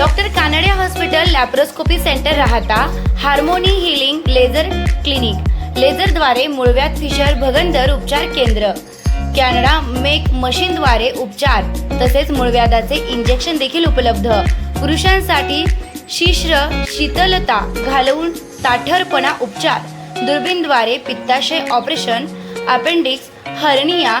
Doctor Kanade hospital laparoscopy centre Rahata harmony healing laser clinic. लेझरद्वारे मुळव्यात fissure भगंदर उपचार केंद्र. कॅनडा मेक मशीनद्वारे उपचार तसेच मुळव्याधाचे इंजेक्शन देखील उपलब्ध. पुरुषांसाठी शिश्र शीतलता घालवून ताठरपणा उपचार. दुर्बीनद्वारे पित्ताशय ऑपरेशन अपेंडिक्स हर्निया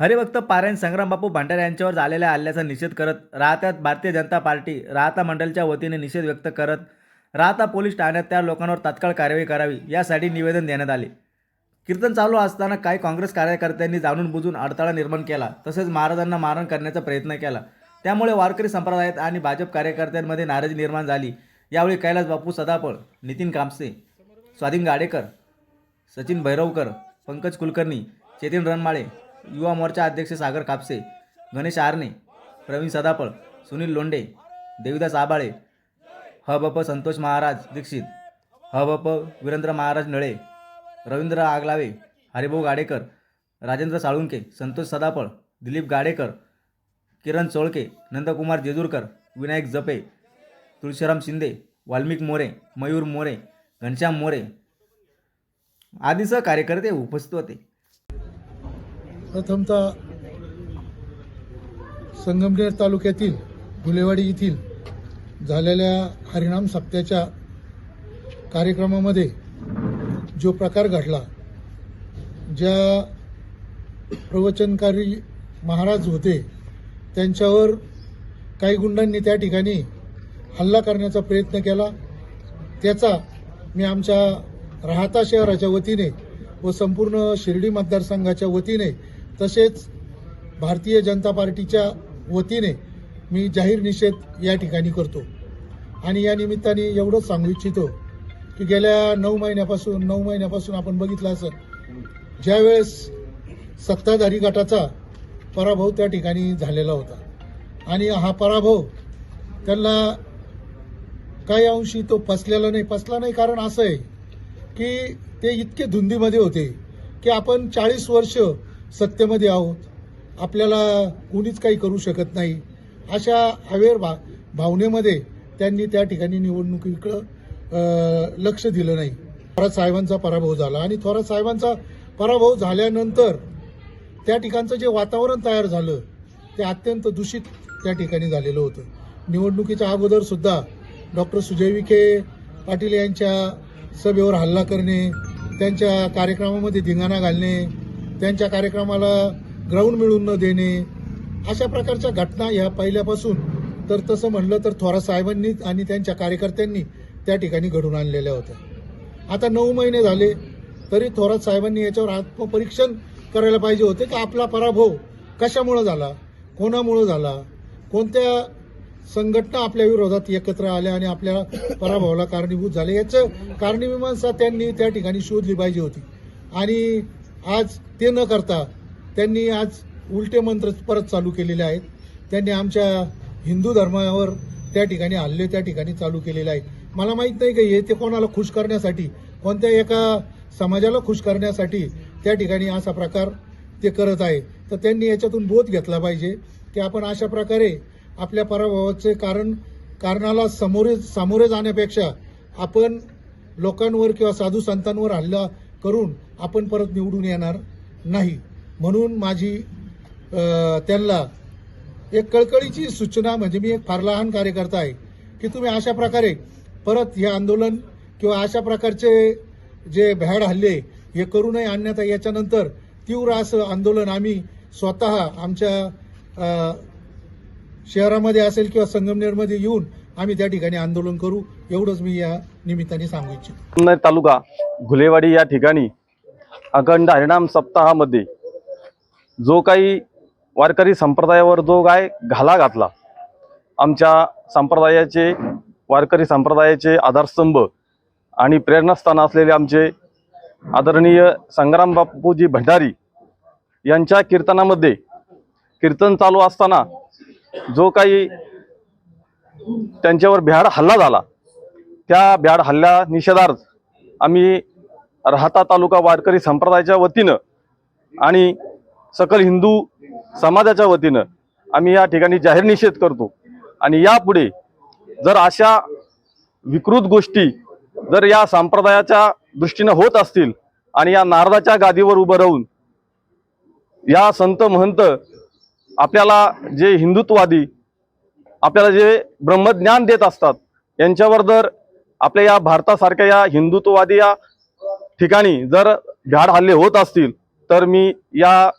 हरिभक्त पारायण संग्रामबापू भंडारे यांच्यावर झालेल्या हल्ल्याचा निषेध करत राहत्यात भारतीय जनता पार्टी राहता मंडलच्या वतीने निषेध व्यक्त करत राहता पोलीस ठाण्यात त्या लोकांवर तात्काळ कारवाई करावी यासाठी निवेदन देण्यात आले. कीर्तन चालू असताना काही काँग्रेस कार्यकर्त्यांनी जाणून बुजून अडथळा निर्माण केला तसेच महाराजांना मारण करण्याचा प्रयत्न केला. त्यामुळे वारकरी संप्रदायात आणि भाजप कार्यकर्त्यांमध्ये नाराजी निर्माण झाली. यावेळी कैलास बापू सदापळ नितीन कामसे स्वाधीन गाडेकर सचिन भैरवकर पंकज कुलकर्णी चेतन रणमाळे युवा मोर्चा अध्यक्ष सागर कापसे गणेश आरणे प्रवीण सदापळ सुनील लोंडे देवीदास आबाळे ह ब प संतोष महाराज दीक्षित ह ब प वीरेंद्र महाराज नळे रवींद्र आगलावे हरिभाऊ गाडेकर राजेंद्र साळुंके संतोष सदापळ दिलीप गाडेकर किरण चोळके नंदकुमार जेजूरकर विनायक जपे तुळशीराम शिंदे वाल्मिक मोरे मयूर मोरे घनश्याम मोरे आदीसह कार्यकर्ते उपस्थित होते. प्रथमतः संगमनेर तालुक्यातील गुलेवाडी येथील झालेल्या हरिणाम सप्त्याच्या कार्यक्रमामध्ये जो प्रकार घडला ज्या प्रवचनकारी महाराज होते त्यांच्यावर काही गुंडांनी त्या ठिकाणी हल्ला करण्याचा प्रयत्न केला. त्याचा मी आमच्या राहता शहराच्या वतीने व संपूर्ण शिर्डी मतदारसंघाच्या वतीने तसेच भारतीय जनता पार्टीच्या वतीने मी जाहीर निषेध या ठिकाणी करतो. आणि या निमित्ताने एवढंच सांगू इच्छितो की गेल्या नऊ महिन्यापासून नऊ महिन्यापासून आपण बघितलं असं ज्यावेळेस सत्ताधारी गटाचा पराभव त्या ठिकाणी झालेला होता. आणि हा पराभव त्यांना काही अंशी तो फसलेला नाही फसला नाही कारण असं आहे की ते इतके धुंदीमध्ये होते की आपण चाळीस वर्ष सत्तेमध्ये आहोत. आपल्याला कुणीच काही करू शकत नाही. अशा हवेर भा भावनेमध्ये त्यांनी त्या ठिकाणी निवडणुकीकडं लक्ष दिलं नाही. थोरात साहेबांचा पराभव झाला आणि थोरात साहेबांचा पराभव झाल्यानंतर त्या ठिकाणचं जे वातावरण तयार झालं ते अत्यंत दूषित त्या ठिकाणी झालेलं होतं. निवडणुकीच्या अगोदर सुद्धा डॉक्टर सुजय विखे पाटील यांच्या सभेवर हल्ला करणे त्यांच्या कार्यक्रमामध्ये धिंगाणा घालणे त्यांच्या कार्यक्रमाला ग्राउंड मिळून न देणे अशा प्रकारच्या घटना ह्या पहिल्यापासून. तर तसं म्हणलं तर थोरात साहेबांनी आणि त्यांच्या कार्यकर्त्यांनी त्या ठिकाणी घडून आणलेल्या होत्या. आता नऊ महिने झाले तरी थोरात साहेबांनी याच्यावर आत्मपरीक्षण करायला पाहिजे होते की आपला पराभव कशामुळं झाला कोणामुळं झाला? कोणत्या संघटना आपल्या विरोधात एकत्र आल्या आणि आपल्या पराभवाला कारणीभूत झाले? याचं कारणीमीमांसा त्यांनी त्या ठिकाणी शोधली पाहिजे होती. आणि आज ते न करता त्यांनी आज उलटे मंत्र परत चालू केलेले आहेत. त्यांनी आमच्या हिंदू धर्मावर त्या ठिकाणी हल्ले त्या ठिकाणी चालू केलेले आहेत. मला माहीत नाही का हे ते कोणाला खुश करण्यासाठी कोणत्या एका समाजाला खुश करण्यासाठी त्या ठिकाणी असा प्रकार ते करत आहे. तर त्यांनी याच्यातून बोध घेतला पाहिजे की आपण अशा प्रकारे आपल्या पराभवाचे कारण कारणाला समोरे सामोरे जाण्यापेक्षा आपण लोकांवर किंवा साधू संतांवर हल्ला करून आपण परत निवडून येणार. नाही. म्हणून माझी त्यांना एक कळकळीची सूचना म्हणजे मी एक फार लहान कार्यकर्ता आहे की तुम्ही अशा प्रकारे परत हे आंदोलन किंवा अशा प्रकारचे जे भ्याड हल्ले हे करू नये अन्यथा याच्यानंतर तीव्र असं आंदोलन आम्ही स्वतः आमच्या शहरामध्ये असेल किंवा संगमनेरमध्ये येऊन आम्ही त्या ठिकाणी आंदोलन करू. एवढंच मी या निमित्ताने सांगू इच्छितो. तालुका घुलेवाडी या ठिकाणी अखंड हरिणाम सप्ताहामध्ये जो काही वारकरी संप्रदायावर जो काय घाला घातला आमच्या संप्रदायाचे वारकरी संप्रदायाचे आधारस्तंभ आणि प्रेरणास्थान असलेले आमचे आदरणीय संग्राम बापूजी भंडारी यांच्या कीर्तनामध्ये कीर्तन चालू असताना जो काही त्यांच्यावर भ्याड हल्ला झाला त्या भ्याड हल्ला निषेधार्थ आम्ही राहता तालुका वारकरी संप्रदायाच्या वतीनं आणि सकल हिंदू समाजाच्या वतीनं आम्ही या ठिकाणी जाहीर निषेध करतो. आणि यापुढे जर अशा विकृत गोष्टी जर या संप्रदायाच्या दृष्टीनं होत असतील आणि या नारदाच्या गादीवर उभं राहून या संत महंत आपल्याला जे हिंदुत्ववादी आपल्याला जे ब्रह्मज्ञान देत असतात यांच्यावर जर आपल्या या भारतासारख्या या हिंदुत्ववादी या ठिकाणी जर भ्याड हल्ले होत असतील तर मी या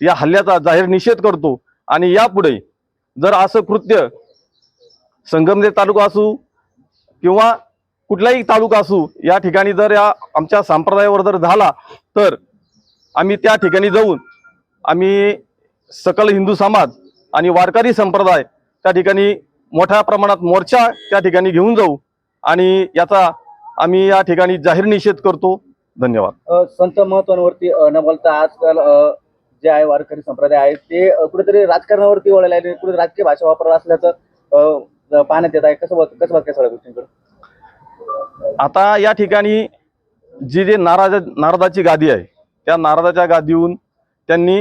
या हल्ल्याचा जाहीर निषेध करतो. आणि यापुढे जर असं कृत्य संगमनेर तालुका असू किंवा कुठलाही तालुका असू या ठिकाणी जर या आमच्या संप्रदायावर जर झाला तर आम्ही त्या ठिकाणी जाऊन आम्ही सकल हिंदू समाज आणि वारकरी संप्रदाय त्या ठिकाणी मोठ्या प्रमाणात मोर्चा त्या ठिकाणी घेऊन जाऊ. आणि याचा आम्ही या ठिकाणी जाहीर निषेध करतो. धन्यवाद. अ, संत महत्वांवरती अ, न बोलता आजकाल अ, जे आहे वारकरी संप्रदाय आहे ते अ, कुठेतरी राजकारणावरती वळले आहे कुठे राजकीय भाषा वापरत असल्याचं अ, पाहण्यात येत आहे. कसं बघ कसं बघते सगळ्या गोष्टींकडे? आता या ठिकाणी जी जे नाराज नारदाची गादी आहे त्या नारदाच्या गादीहून त्यांनी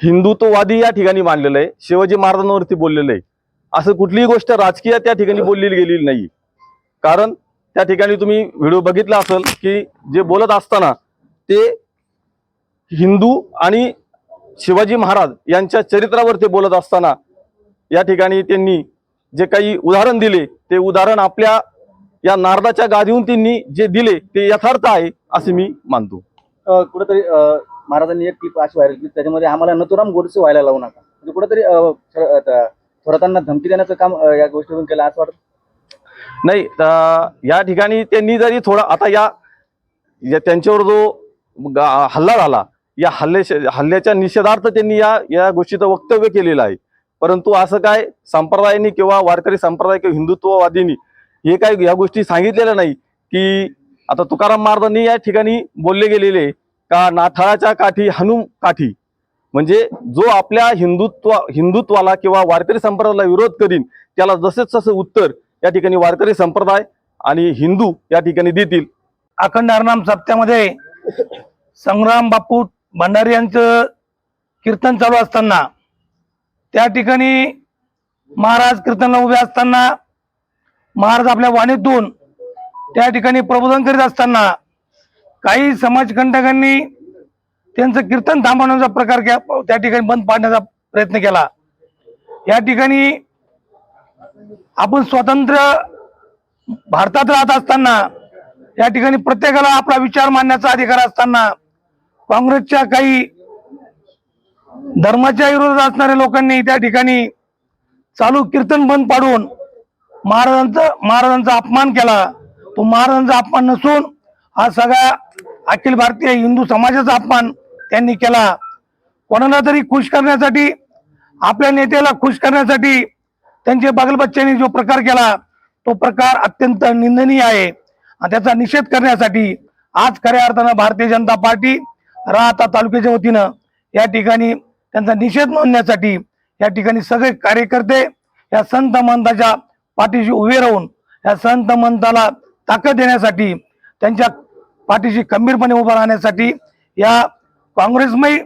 हिंदुत्ववादी या ठिकाणी मांडलेलं आहे शिवाजी महाराजांवरती बोललेलं आहे. असं कुठलीही गोष्ट राजकीय त्या ठिकाणी बोललेली गेलेली नाही. कारण त्या ठिकाणी तुम्ही व्हिडिओ बघितला असेल की जे बोलत असताना ते हिंदू आणि शिवाजी महाराज यांच्या चरित्रावर ते बोलत असताना या ठिकाणी त्यांनी जे काही उदाहरण दिले ते उदाहरण आपल्या या नारदाच्या गादीहून त्यांनी जे दिले ते यथार्थ आहे असे मी मानतो. कुठेतरी महाराजांनी एक क्लिप अशी व्हायरल केली त्याच्यामध्ये आम्हाला नथुराम गोडसे व्हायला लावू नका. म्हणजे कुठेतरी थोरातांना धमकी देण्याचं काम या गोष्टीतून केलं असं वाटतं? नाही तर या ठिकाणी त्यांनी जरी थोडा आता या या त्यांच्यावर जो गा- हल्ला झाला या हल्ले हल्ल्याच्या निषेधार्थ त्यांनी या या गोष्टीचं वक्तव्य केलेलं आहे. परंतु असं काय संप्रदायाने किंवा वारकरी संप्रदाय किंवा हिंदुत्ववादींनी हे काय या गोष्टी सांगितलेल्या नाही की आता तुकाराम महाराजांनी या ठिकाणी बोलले गेलेले का नाथाळाच्या काठी हनुम काठी म्हणजे जो आपल्या हिंदुत्व हिंदुत्वाला किंवा वारकरी संप्रदायाला विरोध करीन त्याला जसेच तसं उत्तर या ठिकाणी वारकरी संप्रदाय आणि हिंदू या ठिकाणी देतील. अखंड हरनाम सप्त्यामध्ये संग्राम बापू भंडारी यांचं कीर्तन चालू असताना त्या ठिकाणी महाराज कीर्तनला उभे असताना महाराज आपल्या वाणीतून त्या ठिकाणी प्रबोधन करीत असताना काही समाजकंटकांनी त्यांचं कीर्तन थांबवण्याचा प्रकार त्या ठिकाणी बंद पाडण्याचा प्रयत्न केला. या ठिकाणी आपण स्वतंत्र भारतात राहत असताना या ठिकाणी प्रत्येकाला आपला विचार मांडण्याचा अधिकार असताना काँग्रेसच्या काही धर्माच्या विरोधात असणाऱ्या लोकांनी त्या ठिकाणी चालू कीर्तन बंद पाडून महाराजांचा महाराजांचा अपमान केला. तो महाराजांचा अपमान नसून हा सगळ्या अखिल भारतीय हिंदू समाजाचा अपमान त्यांनी केला. कोणाला तरी खुश करण्यासाठी आपल्या नेत्याला खुश करण्यासाठी त्यांचे बागलबच्च्यांनी जो प्रकार केला तो प्रकार अत्यंत निंदनीय आहे. आणि त्याचा निषेध करण्यासाठी आज खऱ्या अर्थानं भारतीय जनता पार्टी राहता तालुक्याच्या वतीनं या ठिकाणी त्यांचा निषेध नोंदण्यासाठी या ठिकाणी सगळे कार्यकर्ते या संत मंताच्या पाठीशी उभे राहून या संत मंताला ताकद देण्यासाठी त्यांच्या पाठीशी खंबीरपणे उभं राहण्यासाठी या काँग्रेसमय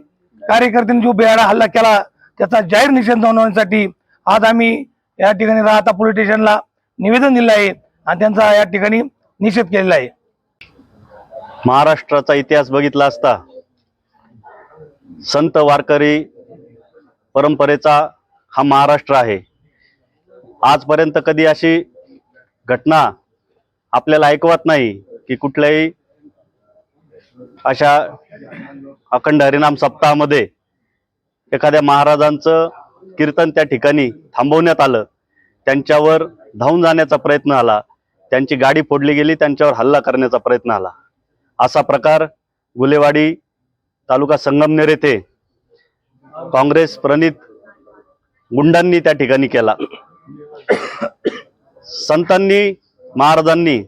कार्यकर्त्यांनी जो बेहाडा हल्ला केला त्याचा जाहीर निषेध नोंदवण्यासाठी आज आम्ही या ठिकाणी राहता पोलीस स्टेशनला निवेदन दिलं आहे आणि त्यांचा या ठिकाणी निषेध केलेला आहे. महाराष्ट्राचा इतिहास बघितला असता संत वारकरी परंपरेचा हा महाराष्ट्र आहे. आजपर्यंत कधी अशी घटना आपल्याला ऐकवत नाही की कुठल्याही अशा अखंड हरिनाम सप्ताहामध्ये एखाद्या महाराजांचं कीर्तन त्या ठिकाणी थांबवण्यात आलं. त्यांच्यावर धावून जाण्याचा प्रयत्न आला. त्यांची गाडी फोडली गेली त्यांच्यावर हल्ला करण्याचा प्रयत्न आला. असा प्रकार गुलेवाडी तालुका संगमनेर येथे काँग्रेस प्रणित गुंडांनी त्या ठिकाणी केला. संतांनी महाराजांनी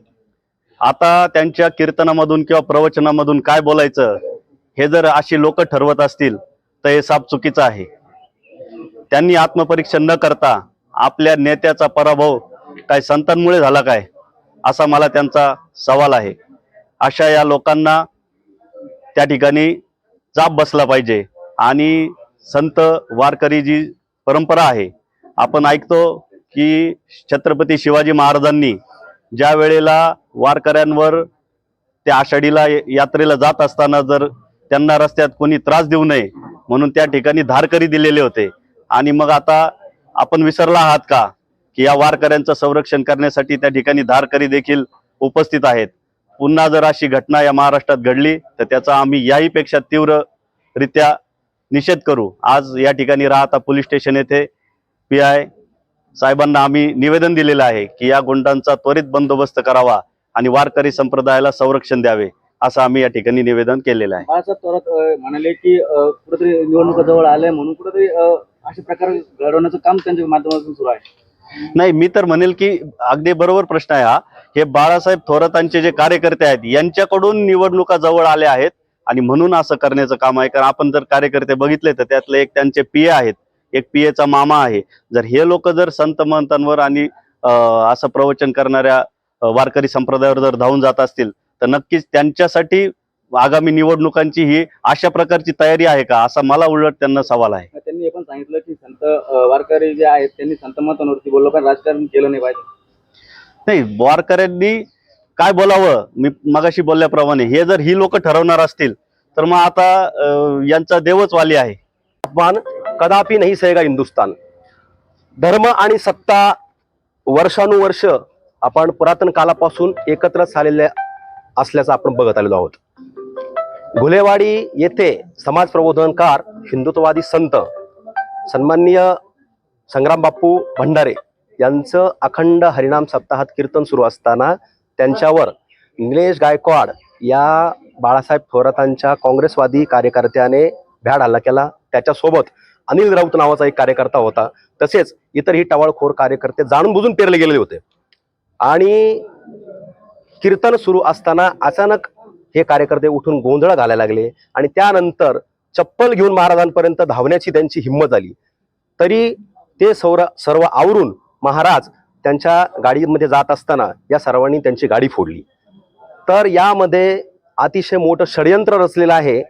आता त्यांच्या कीर्तनामधून किंवा प्रवचनामधून काय बोलायचं हे जर अशी लोक ठरवत असतील तर हे साप चुकीचं आहे. त्यांनी आत्मपरीक्षण न करता आपल्या नेत्याचा पराभव काय संतांमुळे झाला काय असा मला त्यांचा सवाल आहे. अशा या लोकांना त्या ठिकाणी जाप बसला पाहिजे आणि संत वारकरी जी परंपरा आहे आपण ऐकतो की छत्रपती शिवाजी महाराजांनी ज्या वेळेला वारकऱ्यांवर त्या आषाढीला यात्रेला जात असताना जर त्यांना रस्त्यात कोणी त्रास देऊ नये म्हणून त्या ठिकाणी धारकरी दिलेले होते आणि मग आता आपण विसरला आहात का? की या वारकऱ्यांचं संरक्षण करण्यासाठी त्या ठिकाणी धारकरी देखील उपस्थित आहेत. पुन्हा जर अशी घटना या महाराष्ट्रात घडली तर त्याचा आम्ही याहीपेक्षा तीव्ररित्या निषेध करू. आज या ठिकाणी राहता पोलीस स्टेशन येथे पी आय साहेबांना आम्ही निवेदन दिलेलं आहे की या गुंडांचा त्वरित बंदोबस्त करावा आणि वारकरी संप्रदायाला संरक्षण द्यावे असं आम्ही या ठिकाणी निवेदन केलेलं आहे. म्हणाले की कुठेतरी निवडणुका जवळ आल्या म्हणून कुठेतरी असे प्रकार घडवण्याचं काम त्यांच्या माध्यमातून सुरू आहे. नाही मी तर म्हणेल की अगदी बरोबर प्रश्न आहे हा. हे बाळासाहेब थोरातांचे जे कार्यकर्ते आहेत यांच्याकडून निवडणुका जवळ आल्या आहेत आणि म्हणून असं करण्याचं काम आहे. कारण आपण जर कार्यकर्ते बघितले तर त्यातले एक त्यांचे पीए आहेत एक पीएचा मामा आहे. जर हे लोक जर संत महंतांवर आणि असं प्रवचन करणाऱ्या वारकरी संप्रदायावर जर धावून जात असतील तर नक्कीच त्यांच्यासाठी आगामी निवडणुकांची ही अशा प्रकारची तयारी आहे का? असा मला उलट त्यांना सवाल आहे. सांगितलं की संत वारकरी जे आहेत त्यांनी संत महत्वावरती बोललो पण राजकारण केलं नाही पाहिजे. नाही वारकऱ्यांनी काय बोलावं? मी मगाशी बोलल्याप्रमाणे हे जर ही लोक ठरवणार असतील तर मग आता अं, यांचा देवच वाली आहे. अपमान कदापि नाही सहेगा हिंदुस्तान धर्म आणि सत्ता वर्षानुवर्ष आपण पुरातन कालापासून एकत्र झालेल्या असल्याचं आपण बघत आलेलो आहोत. घुलेवाडी येथे समाज प्रबोधनकार हिंदुत्ववादी संत सन्माननीय संग्राम बापू भंडारे यांचं अखंड हरिनाम सप्ताहात कीर्तन सुरू असताना त्यांच्यावर निलेश गायकवाड या बाळासाहेब थोरातांच्या काँग्रेसवादी कार्यकर्त्याने भ्याड हल्ला केला. त्याच्यासोबत अनिल राऊत नावाचा एक कार्यकर्ता होता. तसेच इतरही टवाळखोर कार्यकर्ते जाणून बुजून पेरले गेलेले होते. आणि कीर्तन सुरू असताना अचानक हे कार्यकर्ते उठून गोंधळ घालायला लागले. आणि त्यानंतर चप्पल घेऊन महाराजांपर्यंत धावण्याची त्यांची हिंमत आली तरी ते सौर सर्व आवरून महाराज त्यांच्या गाडीमध्ये जात असताना या सर्वांनी त्यांची गाडी फोडली. तर यामध्ये अतिशय मोठं षडयंत्र रचलेलं आहे.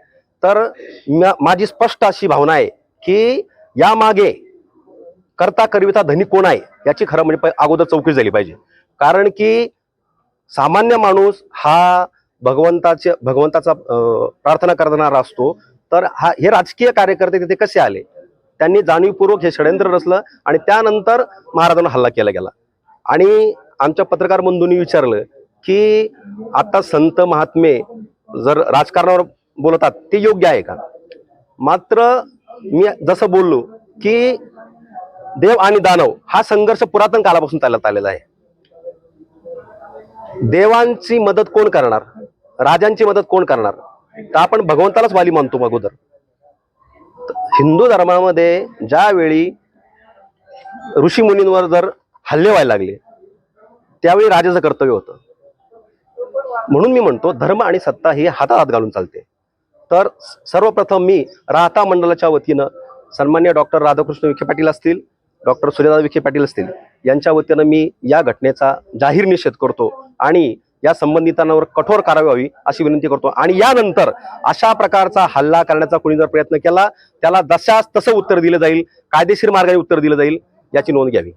तर म- माझी स्पष्ट अशी भावना आहे की यामागे करता करविता धनी कोण आहे याची खरं म्हणजे अगोदर चौकशी झाली पाहिजे. कारण की सामान्य माणूस हा भगवंताचे भगवंताचा प्रार्थना करणारा असतो. तर हा हे राजकीय कार्यकर्ते तिथे कसे आले? त्यांनी जाणीवपूर्वक हे षडयंत्र रचलं आणि त्यानंतर महाराजांना हल्ला केला गेला. आणि आमच्या पत्रकार बंधूंनी विचारलं की आता संत महात्मे जर राजकारणावर बोलतात ते योग्य आहे का? मात्र मी जसं बोललो की देव आणि दानव हा संघर्ष पुरातन कालापासून चालत आलेला आहे. देवांची मदत कोण करणार? राजांची मदत कोण करणार? तर आपण भगवंतालाच वाली मानतो अगोदर. हिंदू धर्मामध्ये ज्यावेळी ऋषी मुनींवर जर हल्ले व्हायला लागले त्यावेळी राजाचं कर्तव्य होतं. म्हणून मी म्हणतो धर्म आणि सत्ता ही हातात हात घालून चालते. तर सर्वप्रथम मी राहता मंडळाच्या वतीनं सन्मान्य डॉक्टर राधाकृष्ण विखे पाटील असतील डॉक्टर सूर्यदा विखे पाटील असतील यांच्या वतीनं मी या घटनेचा जाहीर निषेध करतो आणि या संबंधितांवर कठोर कारवाई व्हावी अशी विनंती करतो. आणि यानंतर अशा प्रकारचा हल्ला करण्याचा कोणी जर प्रयत्न केला त्याला जशास तसं उत्तर दिलं जाईल कायदेशीर मार्गाने उत्तर दिलं जाईल याची नोंद घ्यावी.